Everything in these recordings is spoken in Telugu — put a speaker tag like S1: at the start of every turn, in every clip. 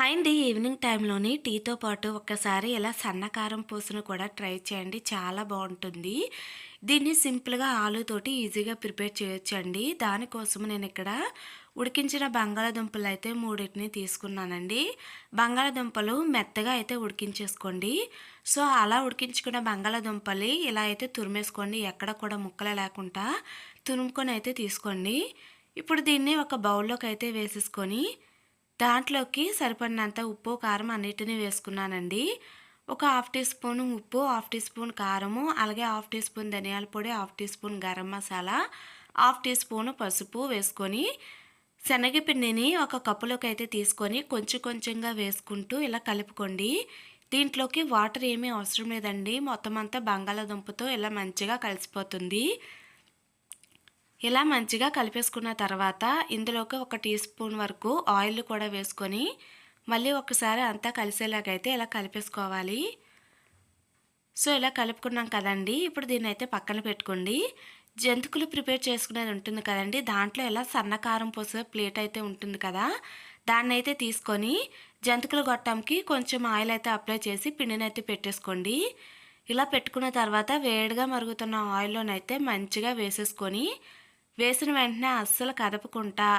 S1: హాయ్ అండి ఈవినింగ్ టైంలోని టీతో పాటు ఒక్కసారి ఇలా సన్నకారం పూసను కూడా ట్రై చేయండి. చాలా బాగుంటుంది. దీన్ని సింపుల్గా ఆలుతోటి ఈజీగా ప్రిపేర్ చేయొచ్చండి. దానికోసం నేను ఇక్కడ ఉడికించిన బంగాళాదుంపలు అయితే మూడింటిని తీసుకున్నానండి. బంగాళాదుంపలు మెత్తగా అయితే ఉడికించేసుకోండి. సో అలా ఉడికించుకున్న బంగాళాదుంపలు ఇలా అయితే తురిమేసుకోండి. ఎక్కడ కూడా ముక్కలు లేకుండా తురుముకొని అయితే తీసుకోండి. ఇప్పుడు దీన్ని ఒక బౌల్లోకి అయితే వేసేసుకొని దాంట్లోకి సరిపడినంత ఉప్పు కారం అన్నిటినీ వేసుకున్నానండి. ఒక హాఫ్ టీ స్పూన్ ఉప్పు హాఫ్ టీ స్పూన్ కారము అలాగే హాఫ్ టీ స్పూన్ ధనియాల పొడి half teaspoon garam masala half teaspoon పసుపు వేసుకొని శనగపిండిని ఒక కప్పులోకి అయితే తీసుకొని కొంచెం కొంచెంగా వేసుకుంటూ ఇలా కలుపుకోండి. దీంట్లోకి వాటర్ ఏమీ అవసరం లేదండి. మొత్తం అంతా బంగాళాదుంపతో ఇలా మంచిగా కలిసిపోతుంది. ఇలా మంచిగా కలిపేసుకున్న తర్వాత ఇందులోకి ఒక టీ స్పూన్ వరకు ఆయిల్ కూడా వేసుకొని మళ్ళీ ఒకసారి అంతా కలిసేలాగైతే ఇలా కలిపేసుకోవాలి. సో ఇలా కలుపుకున్నాం కదండి. ఇప్పుడు దీన్ని అయితే పక్కన పెట్టుకోండి. జంతుకులు ప్రిపేర్ చేసుకునేది ఉంటుంది కదండి. దాంట్లో ఇలా సన్నకారం పోసే ప్లేట్ అయితే ఉంటుంది కదా. దాన్ని అయితే తీసుకొని జంతుకులు గొట్టంకి కొంచెం ఆయిల్ అయితే అప్లై చేసి పిండిని అయితే పెట్టేసుకోండి. ఇలా పెట్టుకున్న తర్వాత వేడిగా మరుగుతున్న ఆయిల్లోనైతే మంచిగా వేసేసుకొని వేసిన వెంటనే అస్సలు కదపకుండా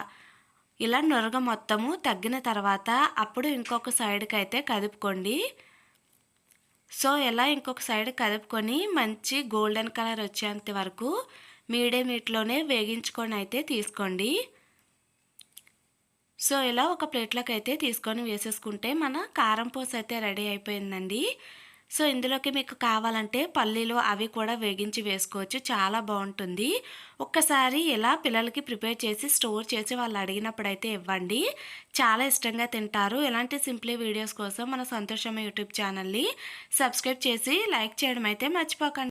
S1: ఇలా నురగ మొత్తము తగ్గిన తర్వాత అప్పుడు ఇంకొక సైడ్కి అయితే కదుపుకోండి. సో ఇలా ఇంకొక సైడ్ కదుపుకొని మంచి గోల్డెన్ కలర్ వచ్చేంత వరకు మీడియం హీట్లోనే వేగించుకొని అయితే తీసుకోండి. సో ఇలా ఒక ప్లేట్లోకి అయితే తీసుకొని వేసేసుకుంటే మన కారం పూస అయితే రెడీ అయిపోయిందండి. సో ఇందులోకి మీకు కావాలంటే పల్లీలు అవి కూడా వేగించి వేసుకోవచ్చు. చాలా బాగుంటుంది. ఒక్కసారి ఇలా పిల్లలకి ప్రిపేర్ చేసి స్టోర్ చేసి వాళ్ళు అడిగినప్పుడైతే ఇవ్వండి. చాలా ఇష్టంగా తింటారు. ఇలాంటి సింప్లీ వీడియోస్ కోసం మన సంతోషం యూట్యూబ్ ఛానల్ని సబ్స్క్రైబ్ చేసి లైక్ చేయడం అయితే మర్చిపోకండి.